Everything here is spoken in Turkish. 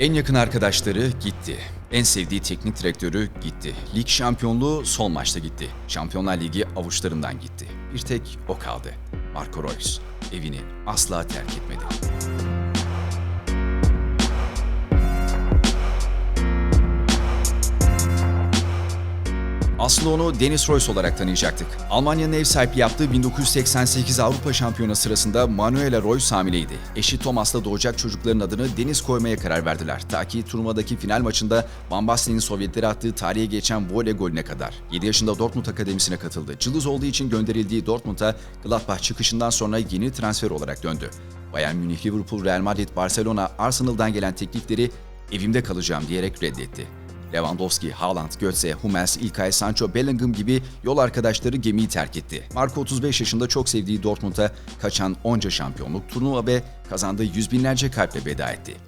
En yakın arkadaşları gitti. En sevdiği teknik direktörü gitti. Lig şampiyonluğu son maçta gitti. Şampiyonlar Ligi avuçlarından gitti. Bir tek o kaldı. Marco Reus. Evini asla terk etmedi. Aslında onu Dennis Royce olarak tanıyacaktık. Almanya'nın ev sahipliği yaptığı 1988 Avrupa Şampiyonu sırasında Manuela Royce hamileydi. Eşi Thomas'la doğacak çocukların adını Deniz koymaya karar verdiler. Ta ki turnuvadaki final maçında Van Basten'in Sovyetlere attığı tarihe geçen voley golüne kadar. 7 yaşında Dortmund Akademisi'ne katıldı. Cılız olduğu için gönderildiği Dortmund'a Gladbach çıkışından sonra yeni transfer olarak döndü. Bayern Münih, Liverpool, Real Madrid, Barcelona, Arsenal'dan gelen teklifleri evimde kalacağım diyerek reddetti. Lewandowski, Haaland, Götze, Hummels, İlkay, Sancho, Bellingham gibi yol arkadaşları gemiyi terk etti. Marco 35 yaşında çok sevdiği Dortmund'a kaçan onca şampiyonluk, turnuva ve kazandığı yüz binlerce kalple veda etti.